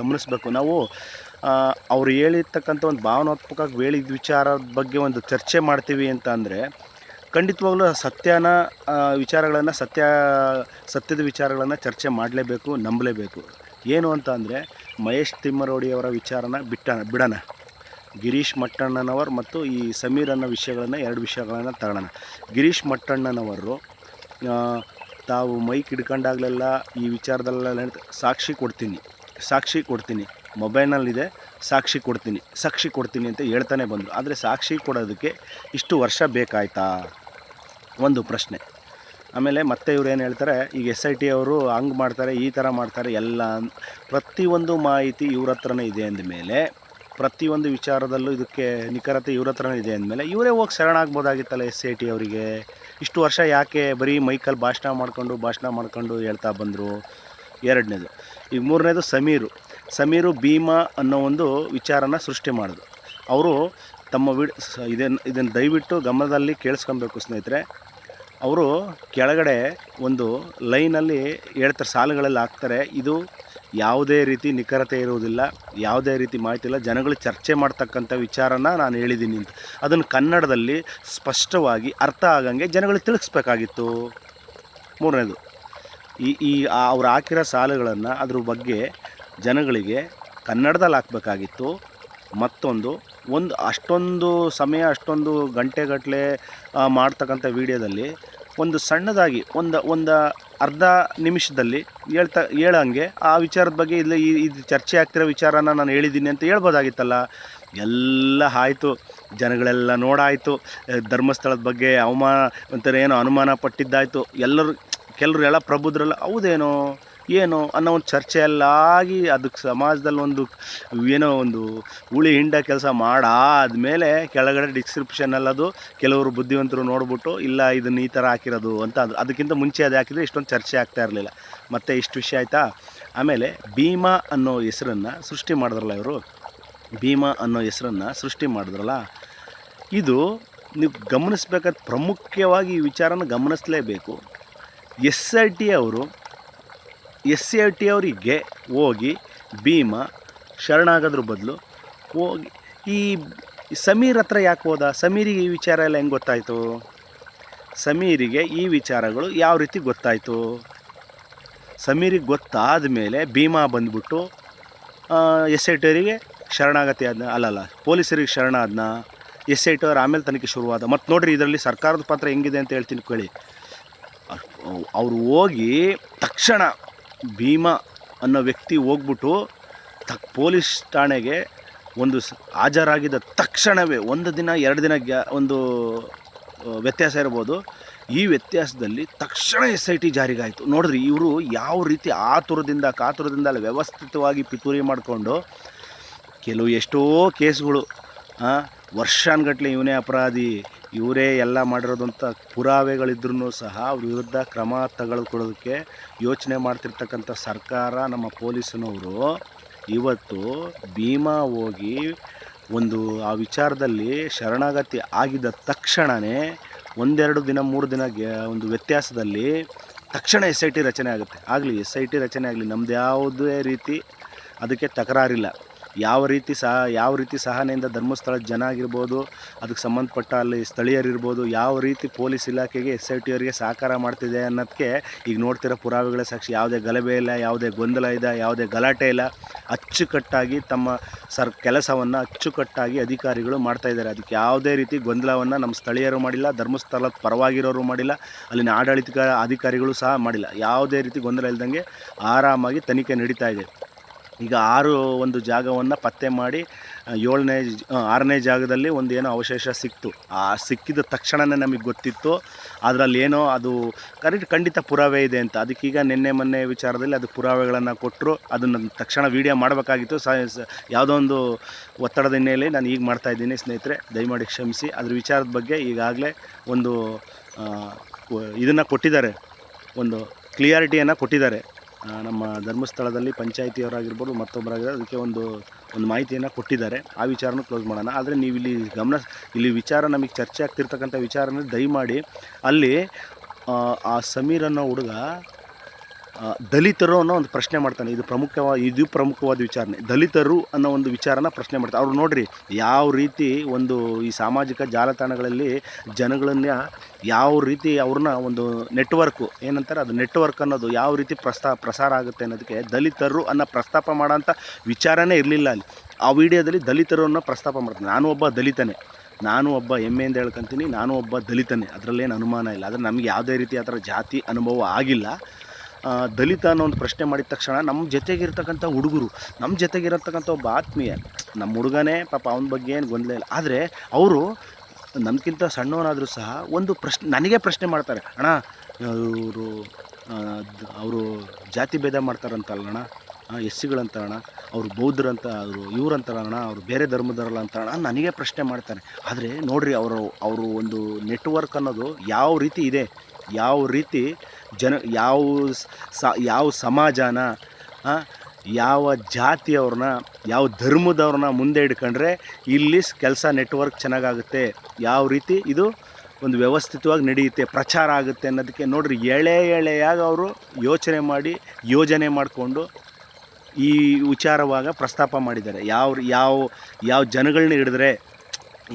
ಗಮನಿಸಬೇಕು. ನಾವು ಅವ್ರು ಹೇಳಿರ್ತಕ್ಕಂಥ ಒಂದು ಭಾವನಾತ್ಮಕ ಹೇಳಿದ ವಿಚಾರದ ಬಗ್ಗೆ ಒಂದು ಚರ್ಚೆ ಮಾಡ್ತೀವಿ ಅಂತ ಅಂದರೆ, ಖಂಡಿತವಾಗ್ಲೂ ಸತ್ಯನ ವಿಚಾರಗಳನ್ನು ಸತ್ಯ, ಸತ್ಯದ ವಿಚಾರಗಳನ್ನು ಚರ್ಚೆ ಮಾಡಲೇಬೇಕು, ನಂಬಲೇಬೇಕು. ಏನು ಅಂತ ಅಂದರೆ, ಮಹೇಶ್ ತಿಮ್ಮರೋಡಿಯವರ ವಿಚಾರನ ಬಿಟ್ಟ, ಬಿಡೋಣ. ಗಿರೀಶ್ ಮಟ್ಟಣ್ಣನವರು ಮತ್ತು ಈ ಸಮೀರ್ ಅನ್ನೋ ವಿಷಯಗಳನ್ನು, ಎರಡು ವಿಷಯಗಳನ್ನು ತಗೊಳ್ಳೋಣ ಗಿರೀಶ್ ಮಟ್ಟಣ್ಣನವರು ತಾವು ಮೈಕ್ ಹಿಡ್ಕೊಂಡಾಗಲೆಲ್ಲ ಈ ವಿಚಾರದಲ್ಲೆಲ್ಲ ಸಾಕ್ಷಿ ಕೊಡ್ತೀನಿ. ಸಾಕ್ಷಿ ಕೊಡ್ತೀನಿ. ಮೊಬೈಲ್ನಲ್ಲಿದೆ, ಸಾಕ್ಷಿ ಕೊಡ್ತೀನಿ. ಸಾಕ್ಷಿ ಕೊಡ್ತೀನಿ ಅಂತ ಹೇಳ್ತಾನೆ ಬಂದರು. ಆದರೆ ಸಾಕ್ಷಿ ಕೊಡೋದಕ್ಕೆ ಇಷ್ಟು ವರ್ಷ ಬೇಕಾಯ್ತಾ? ಒಂದು ಪ್ರಶ್ನೆ. ಆಮೇಲೆ ಮತ್ತೆ ಇವ್ರು ಏನು ಹೇಳ್ತಾರೆ, ಈಗ ಎಸ್ ಐ ಟಿ ಅವರು ಹಂಗೆ ಮಾಡ್ತಾರೆ, ಈ ಥರ ಮಾಡ್ತಾರೆ, ಎಲ್ಲ ಪ್ರತಿಯೊಂದು ಮಾಹಿತಿ ಇವ್ರ ಹತ್ರನೇ ಇದೆ ಅಂದಮೇಲೆ, ಪ್ರತಿಯೊಂದು ವಿಚಾರದಲ್ಲೂ ಇದಕ್ಕೆ ನಿಖರತೆ ಇವ್ರ ಹತ್ರನೇ ಇದೆ ಅಂದಮೇಲೆ, ಇವರೇ ಹೋಗಿ ಶರಣಾಗ್ಬೋದಾಗಿತ್ತಲ್ಲ ಎಸ್ ಐ ಟಿ ಅವರಿಗೆ? ಇಷ್ಟು ವರ್ಷ ಯಾಕೆ ಬರೀ ಮೈಕಲ್ಲಿ ಭಾಷಣ ಮಾಡ್ಕೊಂಡು ಭಾಷಣ ಮಾಡ್ಕೊಂಡು ಹೇಳ್ತಾ ಬಂದರು? ಎರಡನೇದು. ಈಗ ಮೂರನೇದು ಸಮೀರು. ಸಮೀರು ಭೀಮಾ ಅನ್ನೋ ಒಂದು ವಿಚಾರನ ಸೃಷ್ಟಿ ಮಾಡೋದು ಅವರು ತಮ್ಮ ವಿಡ್ ಇದನ್ನು ಇದನ್ನು ದಯವಿಟ್ಟು ಗಮನದಲ್ಲಿ ಕೇಳಿಸ್ಕೊಬೇಕು ಸ್ನೇಹಿತರೆ. ಅವರು ಕೆಳಗಡೆ ಒಂದು ಲೈನಲ್ಲಿ ಹೇಳ್ತಾರೆ, ಸಾಲುಗಳಲ್ಲಿ ಹಾಕ್ತಾರೆ, ಇದು ಯಾವುದೇ ರೀತಿ ನಿಖರತೆ ಇರುವುದಿಲ್ಲ, ಯಾವುದೇ ರೀತಿ ಮಾಹಿತಿ ಇಲ್ಲ, ಜನಗಳು ಚರ್ಚೆ ಮಾಡ್ತಕ್ಕಂಥ ವಿಚಾರನ ನಾನು ಹೇಳಿದ್ದೀನಿ ಅಂತ. ಅದನ್ನು ಕನ್ನಡದಲ್ಲಿ ಸ್ಪಷ್ಟವಾಗಿ ಅರ್ಥ ಆಗಂಗೆ ಜನಗಳಿಗೆ ತಿಳಿಸ್ಬೇಕಾಗಿತ್ತು. ಮೂರನೇದು. ಈ ಈ ಅವ್ರು ಹಾಕಿರೋ ಸಾಲುಗಳನ್ನು ಅದ್ರ ಬಗ್ಗೆ ಜನಗಳಿಗೆ ಕನ್ನಡದಲ್ಲಿ ಹಾಕಬೇಕಾಗಿತ್ತು. ಮತ್ತೊಂದು, ಒಂದು, ಅಷ್ಟೊಂದು ಸಮಯ, ಅಷ್ಟೊಂದು ಗಂಟೆಗಟ್ಟಲೆ ಮಾಡ್ತಕ್ಕಂಥ ವಿಡಿಯೋದಲ್ಲಿ ಒಂದು ಸಣ್ಣದಾಗಿ, ಒಂದು ಒಂದು ಅರ್ಧ ನಿಮಿಷದಲ್ಲಿ ಹೇಳ್ತಾ, ಹೇಳಂಗೆ, ಆ ವಿಚಾರದ ಬಗ್ಗೆ ಇಲ್ಲ ಈ, ಇದು ಚರ್ಚೆ ಆಗ್ತಿರೋ ವಿಚಾರನ ನಾನು ಹೇಳಿದ್ದೀನಿ ಅಂತ ಹೇಳ್ಬೋದಾಗಿತ್ತಲ್ಲ. ಎಲ್ಲ ಆಯಿತು, ಜನಗಳೆಲ್ಲ ನೋಡಾಯಿತು, ಧರ್ಮಸ್ಥಳದ ಬಗ್ಗೆ ಅವಮಾನ, ಒಂಥರ ಏನೋ ಅನುಮಾನ ಪಟ್ಟಿದ್ದಾಯಿತು. ಎಲ್ಲರೂ ಕೆಲವರು ಎಲ್ಲ ಪ್ರಬುದ್ರಲ್ಲ ಹೌದೇನೋ, ಏನು ಅನ್ನೋ ಒಂದು ಚರ್ಚೆ ಆಗಿ ಅದಕ್ಕೆ ಸಮಾಜದಲ್ಲಿ ಒಂದು ಏನೋ ಒಂದು ಉಳಿ ಹಿಂಡ ಕೆಲಸ ಮಾಡಾದ್ಮೇಲೆ ಕೆಳಗಡೆ ಡಿಸ್ಕ್ರಿಪ್ಷನ್ ಅದು ಕೆಲವರು ಬುದ್ಧಿವಂತರು ನೋಡ್ಬಿಟ್ಟು, ಇಲ್ಲ ಇದನ್ನು ಈ ಥರ ಹಾಕಿರೋದು ಅಂತ ಅದು ಅದಕ್ಕಿಂತ ಮುಂಚೆ ಅದು ಹಾಕಿದರೆ ಇಷ್ಟೊಂದು ಚರ್ಚೆ ಆಗ್ತಾ ಇರಲಿಲ್ಲ. ಮತ್ತು ಇಷ್ಟು ವಿಷಯ ಆಯಿತಾ? ಆಮೇಲೆ ಭೀಮಾ ಅನ್ನೋ ಹೆಸರನ್ನು ಸೃಷ್ಟಿ ಮಾಡಿದ್ರಲ್ಲ ಇವರು? ಭೀಮಾ ಅನ್ನೋ ಹೆಸರನ್ನು ಸೃಷ್ಟಿ ಮಾಡಿದ್ರಲ್ಲ? ಇದು ನೀವು ಗಮನಿಸ್ಬೇಕಾದ ಪ್ರಮುಖವಾಗಿ ಈ ವಿಚಾರನ ಗಮನಿಸಲೇಬೇಕು. ಎಸ್ ಐ ಟಿ ಅವರು ಎಸ್ ಸಿ ಐ ಟಿ ಅವರಿಗೆ ಹೋಗಿ ಭೀಮ ಶರಣಾಗೋದ್ರ ಬದಲು ಹೋಗಿ, ಈ ಸಮೀರ್ ಹತ್ರ ಯಾಕೆ ಹೋದ? ಸಮೀರಿಗೆ ಈ ವಿಚಾರ ಎಲ್ಲ ಹೆಂಗೆ ಗೊತ್ತಾಯಿತು? ಸಮೀರಿಗೆ ಈ ವಿಚಾರಗಳು ಯಾವ ರೀತಿ ಗೊತ್ತಾಯಿತು? ಸಮೀರಿಗೆ ಗೊತ್ತಾದ ಮೇಲೆ ಭೀಮಾ ಬಂದ್ಬಿಟ್ಟು ಎಸ್ ಐ ಟಿ ಅವರಿಗೆ ಶರಣಾಗತಿ ಆದನ, ಅಲ್ಲಲ್ಲ, ಪೊಲೀಸರಿಗೆ ಶರಣಾದ್ನ ಎಸ್ ಐ ಟಿ ಅವ್ರು ಆಮೇಲೆ ತನಿಖೆ ಶುರುವಾದ. ಮತ್ತು ನೋಡಿರಿ ಇದರಲ್ಲಿ ಸರ್ಕಾರದ ಪಾತ್ರ ಹೆಂಗಿದೆ ಅಂತ ಹೇಳ್ತೀನಿ ಕೇಳಿ. ಅವರು ಹೋಗಿ ತಕ್ಷಣ ಭೀಮಾ ಅನ್ನೋ ವ್ಯಕ್ತಿ ಹೋಗ್ಬಿಟ್ಟು ತಕ್ ಪೊಲೀಸ್ ಠಾಣೆಗೆ ಒಂದು ಹಾಜರಾಗಿದ್ದ ತಕ್ಷಣವೇ ಒಂದು ದಿನ, ಎರಡು ದಿನ ಗ್ಯಾ ಒಂದು ವ್ಯತ್ಯಾಸ ಇರ್ಬೋದು. ಈ ವ್ಯತ್ಯಾಸದಲ್ಲಿ ತಕ್ಷಣ ಎಸ್ ಐ ಟಿ ಜಾರಿಗಾಯಿತು. ನೋಡಿದ್ರಿ, ಇವರು ಯಾವ ರೀತಿ ಆತುರದಿಂದ, ಕಾತುರದಿಂದ ಅಲ್ಲಿ ವ್ಯವಸ್ಥಿತವಾಗಿ ಪಿತೂರಿ ಮಾಡಿಕೊಂಡು ಕೆಲವು ಎಷ್ಟೋ ಕೇಸ್ಗಳು ವರ್ಷಾನ್ಗಟ್ಟಲೆ ಇವನೇ ಅಪರಾಧಿ ಇವರೇ ಎಲ್ಲ ಮಾಡಿರೋದಂಥ ಪುರಾವೆಗಳಿದ್ರೂ ಸಹ ಅವ್ರ ವಿರುದ್ಧ ಕ್ರಮ ತೆಗೆದುಕೊಳ್ಳೋದಕ್ಕೆ ಯೋಚನೆ ಮಾಡ್ತಿರ್ತಕ್ಕಂಥ ಸರ್ಕಾರ ನಮ್ಮ ಪೊಲೀಸನವರು ಇವತ್ತು ಭೀಮಾ ಹೋಗಿ ಒಂದು ಆ ವಿಚಾರದಲ್ಲಿ ಶರಣಾಗತಿ ಆಗಿದ್ದ ತಕ್ಷಣವೇ ಒಂದೆರಡು ದಿನ, ಮೂರು ದಿನ ಒಂದು ವ್ಯತ್ಯಾಸದಲ್ಲಿ ತಕ್ಷಣ ಎಸ್ ಐ ಟಿ ರಚನೆ ಆಗುತ್ತೆ. ಆಗಲಿ, ಎಸ್ ಐ ಟಿ ರಚನೆ ಆಗಲಿ ನಮ್ಮದು ಯಾವುದೇ ರೀತಿ ಅದಕ್ಕೆ ತಕರಾರಿಲ್ಲ. ಯಾವ ರೀತಿ ಸಹ, ಯಾವ ರೀತಿ ಸಹನೆಯಿಂದ ಧರ್ಮಸ್ಥಳ ಜನ ಆಗಿರ್ಬೋದು, ಅದಕ್ಕೆ ಸಂಬಂಧಪಟ್ಟ ಅಲ್ಲಿ ಸ್ಥಳೀಯರಿರ್ಬೋದು, ಯಾವ ರೀತಿ ಪೊಲೀಸ್ ಇಲಾಖೆಗೆ, ಎಸ್ ಐ ಟಿ ಅವರಿಗೆ ಸಹಕಾರ ಮಾಡ್ತಿದೆ ಅನ್ನೋದಕ್ಕೆ ಈಗ ನೋಡ್ತಿರೋ ಪುರಾವೆಗಳ ಸಾಕ್ಷಿ. ಯಾವುದೇ ಗಲಭೆ ಇಲ್ಲ, ಯಾವುದೇ ಗೊಂದಲ ಇಲ್ಲ, ಯಾವುದೇ ಗಲಾಟೆ ಇಲ್ಲ. ಅಚ್ಚುಕಟ್ಟಾಗಿ ತಮ್ಮ ಸರ್, ಕೆಲಸವನ್ನು ಅಚ್ಚುಕಟ್ಟಾಗಿ ಅಧಿಕಾರಿಗಳು ಮಾಡ್ತಾ ಇದ್ದಾರೆ. ಅದಕ್ಕೆ ಯಾವುದೇ ರೀತಿ ಗೊಂದಲವನ್ನು ನಮ್ಮ ಸ್ಥಳೀಯರು ಮಾಡಿಲ್ಲ, ಧರ್ಮಸ್ಥಳದ ಪರವಾಗಿರೋರು ಮಾಡಿಲ್ಲ, ಅಲ್ಲಿನ ಆಡಳಿತ ಅಧಿಕಾರಿಗಳು ಸಹ ಮಾಡಿಲ್ಲ. ಯಾವುದೇ ರೀತಿ ಗೊಂದಲ ಇಲ್ದಂಗೆ ಆರಾಮಾಗಿ ತನಿಖೆ ನಡೀತಾ ಇದೆ. ಈಗ ಆರು ಒಂದು ಜಾಗವನ್ನು ಪತ್ತೆ ಮಾಡಿ ಏಳನೇ ಆರನೇ ಜಾಗದಲ್ಲಿ ಒಂದು ಏನೋ ಅವಶೇಷ ಸಿಕ್ತು. ಆ ಸಿಕ್ಕಿದ ತಕ್ಷಣವೇ ನಮಗೆ ಗೊತ್ತಿತ್ತು ಅದರಲ್ಲಿ ಏನೋ ಅದು ಕರೆಕ್ಟ್ ಖಂಡಿತ ಪುರಾವೆ ಇದೆ ಅಂತ. ಅದಕ್ಕೀಗ ನಿನ್ನೆ ಮೊನ್ನೆ ವಿಚಾರದಲ್ಲಿ ಅದು ಪುರಾವೆಗಳನ್ನು ಕೊಟ್ಟರು ಅದನ್ನು ತಕ್ಷಣ ವೀಡಿಯೋ ಮಾಡಬೇಕಾಗಿತ್ತು. ಯಾವುದೋ ಒಂದು ಒತ್ತಡದ ಹಿನ್ನೆಲೆಯಲ್ಲಿ ನಾನು ಈಗ ಮಾಡ್ತಾ ಇದ್ದೀನಿ ಸ್ನೇಹಿತರೆ, ದಯಮಾಡಿ ಕ್ಷಮಿಸಿ. ಅದ್ರ ವಿಚಾರದ ಬಗ್ಗೆ ಈಗಾಗಲೇ ಒಂದು ಇದನ್ನು ಕೊಟ್ಟಿದ್ದಾರೆ, ಒಂದು ಕ್ಲಿಯಾರಿಟಿಯನ್ನು ಕೊಟ್ಟಿದ್ದಾರೆ. ನಮ್ಮ ಧರ್ಮಸ್ಥಳದಲ್ಲಿ ಪಂಚಾಯಿತಿಯವರಾಗಿರ್ಬೋದು ಮತ್ತೊಬ್ಬರಾಗಿರೋ ಅದಕ್ಕೆ ಒಂದು ಒಂದು ಮಾಹಿತಿಯನ್ನು ಕೊಟ್ಟಿದ್ದಾರೆ. ಆ ವಿಚಾರನ ಕ್ಲೋಸ್ ಮಾಡೋಣ. ಆದರೆ ನೀವು ಇಲ್ಲಿ ಗಮನ ಇಲ್ಲಿ ವಿಚಾರ ನಮಗೆ ಚರ್ಚೆ ಆಗ್ತಿರ್ತಕ್ಕಂಥ ವಿಚಾರನ ದಯಮಾಡಿ ಅಲ್ಲಿ ಆ, ಸಮೀರ್ ಅನ್ನೋ ಹುಡುಗ ದಲಿತರು ಅನ್ನೋ ಒಂದು ಪ್ರಶ್ನೆ ಮಾಡ್ತಾನೆ. ಇದು ಪ್ರಮುಖವಾದ ಇದು ಪ್ರಮುಖವಾದ ವಿಚಾರಣೆ. ದಲಿತರು ಅನ್ನೋ ಒಂದು ವಿಚಾರನ ಪ್ರಶ್ನೆ ಮಾಡ್ತಾರೆ ಅವ್ರು ನೋಡ್ರಿ, ಯಾವ ರೀತಿ ಒಂದು ಈ ಸಾಮಾಜಿಕ ಜಾಲತಾಣಗಳಲ್ಲಿ ಜನಗಳನ್ನ ಯಾವ ರೀತಿ ಅವ್ರನ್ನ ಒಂದು ನೆಟ್ವರ್ಕು ಏನಂತಾರೆ, ಅದು ನೆಟ್ವರ್ಕ್ ಅನ್ನೋದು ಯಾವ ರೀತಿ ಪ್ರಸ್ತಾ, ಪ್ರಸಾರ ಆಗುತ್ತೆ ಅನ್ನೋದಕ್ಕೆ ದಲಿತರು ಅನ್ನೋ ಪ್ರಸ್ತಾಪ ಮಾಡೋಂಥ ವಿಚಾರನೇ ಇರಲಿಲ್ಲ ಅಲ್ಲಿ. ಆ ವಿಡಿಯೋದಲ್ಲಿ ದಲಿತರು ಅನ್ನೋ ಪ್ರಸ್ತಾಪ ಮಾಡ್ತಾನೆ. ನಾನು ಒಬ್ಬ ದಲಿತನೇ. ನಾನು ಒಬ್ಬ ಹೆಮ್ಮೆಯಿಂದ ಹೇಳ್ಕೊಂತೀನಿ, ನಾನು ಒಬ್ಬ ದಲಿತನೇ. ಅದರಲ್ಲೇನು ಅನುಮಾನ ಇಲ್ಲ. ಆದರೆ ನಮಗೆ ಯಾವುದೇ ರೀತಿ ಆ ಥರ ಜಾತಿ ಅನುಭವ ಆಗಿಲ್ಲ. ದಲಿತ ಅನ್ನೋ ಒಂದು ಪ್ರಶ್ನೆ ಮಾಡಿದ ತಕ್ಷಣ ನಮ್ಮ ಜೊತೆಗಿರ್ತಕ್ಕಂಥ ಹುಡುಗರು ನಮ್ಮ ಜೊತೆಗಿರತಕ್ಕಂಥ ಒಬ್ಬ ಆತ್ಮೀಯ ನಮ್ಮ ಹುಡುಗನೇ ಪಾಪ ಅವನ ಬಗ್ಗೆ ಏನು ಗೊಂದಲ ಇಲ್ಲ. ಆದರೆ ಅವರು ನಮಗಿಂತ ಸಣ್ಣವನಾದರೂ ಸಹ ಒಂದು ಪ್ರಶ್ನೆ, ನನಗೆ ಪ್ರಶ್ನೆ ಮಾಡ್ತಾರೆ, ಅಣ್ಣ, ಇವರು ಅವರು ಜಾತಿ ಭೇದ ಮಾಡ್ತಾರಂತಲ್ಲಣ್ಣ ಎಸ್ ಸಿಗಳಂತ ಅಣ್ಣ, ಅವರು ಬೌದ್ಧರಂತ ಅವರು ಇವರಂತಾರಣ ಅವರು ಬೇರೆ ಧರ್ಮದವರಲ್ಲ ಅಂತ ಅಣ್ಣ, ನನಗೆ ಪ್ರಶ್ನೆ ಮಾಡ್ತಾರೆ. ಆದರೆ ನೋಡಿರಿ, ಅವರು ಅವರು ಒಂದು ನೆಟ್ವರ್ಕ್ ಅನ್ನೋದು ಯಾವ ರೀತಿ ಇದೆ, ಯಾವ ರೀತಿ ಜನ ಯಾವ ಸ ಯಾವ ಸಮಾಜನ ಯಾವ ಜಾತಿಯವ್ರನ್ನ, ಯಾವ ಧರ್ಮದವ್ರನ್ನ ಮುಂದೆ ಇಟ್ಕೊಂಡ್ರೆ ಇಲ್ಲಿ ಕೆಲಸ ನೆಟ್ವರ್ಕ್ ಚೆನ್ನಾಗಾಗುತ್ತೆ. ಯಾವ ರೀತಿ? ಇದು ಒಂದು ವ್ಯವಸ್ಥಿತವಾಗಿ ನಡೆಯುತ್ತೆ, ಪ್ರಚಾರ ಆಗುತ್ತೆ ಅನ್ನೋದಕ್ಕೆ ನೋಡ್ರಿ, ಎಳೆ ಎಳೆಯಾಗಿ ಅವರು ಯೋಚನೆ ಮಾಡಿ, ಯೋಜನೆ ಮಾಡಿಕೊಂಡು ಈ ವಿಚಾರವಾಗ ಪ್ರಸ್ತಾಪ ಮಾಡಿದ್ದಾರೆ. ಯಾವ ಯಾವ ಯಾವ ಜನಗಳನ್ನ ಹಿಡಿದ್ರೆ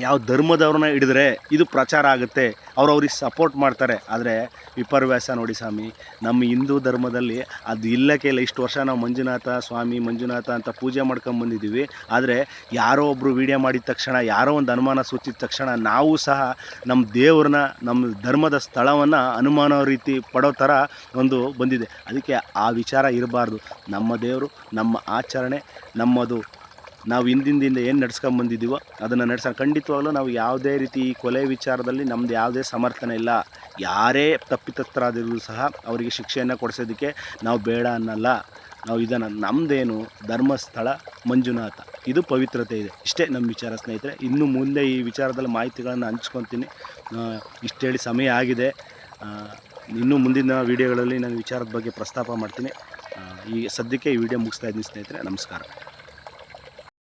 ಯಾವ ಧರ್ಮದವ್ರನ್ನ ಹಿಡಿದ್ರೆ ಇದು ಪ್ರಚಾರ ಆಗುತ್ತೆ, ಅವ್ರು ಅವ್ರಿಗೆ ಸಪೋರ್ಟ್ ಮಾಡ್ತಾರೆ. ಆದರೆ ವಿಪರ್ಯಾಸ ನೋಡಿ ಸ್ವಾಮಿ, ನಮ್ಮ ಹಿಂದೂ ಧರ್ಮದಲ್ಲಿ ಅದು ಇಲ್ಲಕ್ಕೆ ಇಲ್ಲ ಇಷ್ಟು ವರ್ಷ ನಾವು ಮಂಜುನಾಥ, ಸ್ವಾಮಿ ಮಂಜುನಾಥ ಅಂತ ಪೂಜೆ ಮಾಡ್ಕೊಂಬಂದಿದ್ದೀವಿ ಆದರೆ ಯಾರೋ ಒಬ್ಬರು ವೀಡಿಯೋ ಮಾಡಿದ ತಕ್ಷಣ, ಯಾರೋ ಒಂದು ಅನುಮಾನ ಸೂಚಿದ ತಕ್ಷಣ ನಾವು ಸಹ ನಮ್ಮ ದೇವ್ರನ್ನ, ನಮ್ಮ ಧರ್ಮದ ಸ್ಥಳವನ್ನು ಅನುಮಾನ ರೀತಿ ಪಡೋ ಥರ ಒಂದು ಬಂದಿದೆ. ಅದಕ್ಕೆ ಆ ವಿಚಾರ ಇರಬಾರ್ದು. ನಮ್ಮ ದೇವರು, ನಮ್ಮ ಆಚರಣೆ, ನಮ್ಮದು ನಾವು ಹಿಂದಿಂದ ಏನು ನಡ್ಸ್ಕೊಂಡ್ ಬಂದಿದ್ದೀವೋ ಅದನ್ನು ನಡ್ಸೋಣ ಖಂಡಿತವಾಗ್ಲೂ ನಾವು ಯಾವುದೇ ರೀತಿ ಈ ಕೊಲೆ ವಿಚಾರದಲ್ಲಿ ನಮ್ಮದು ಯಾವುದೇ ಸಮರ್ಥನೆ ಇಲ್ಲ. ಯಾರೇ ತಪ್ಪಿತಸ್ಥರಾದರೂ ಸಹ ಅವರಿಗೆ ಶಿಕ್ಷೆಯನ್ನು ಕೊಡಿಸೋದಕ್ಕೆ ನಾವು ಬೇಡ ಅನ್ನಲ್ಲ. ನಾವು ಇದನ್ನು ನಮ್ಮದೇನು ಧರ್ಮಸ್ಥಳ ಮಂಜುನಾಥ. ಇದು ಪವಿತ್ರತೆ ಇದೆ. ಇಷ್ಟೇ ನಮ್ಮ ವಿಚಾರ ಸ್ನೇಹಿತರೆ. ಇನ್ನು ಮುಂದೆ ಈ ವಿಚಾರದಲ್ಲಿ ಮಾಹಿತಿಗಳನ್ನು ಹಂಚ್ಕೊತೀನಿ. ಇಷ್ಟು ಹೇಳಿ ಸಮಯ ಆಗಿದೆ. ಇನ್ನೂ ಮುಂದಿನ ವೀಡಿಯೋಗಳಲ್ಲಿ ನಾನು ವಿಚಾರದ ಬಗ್ಗೆ ಪ್ರಸ್ತಾಪ ಮಾಡ್ತೀನಿ. ಈ ಸದ್ಯಕ್ಕೆ ಈ ವಿಡಿಯೋ ಮುಗಿಸ್ತಾ ಇದ್ದೀನಿ ಸ್ನೇಹಿತರೆ. ನಮಸ್ಕಾರ.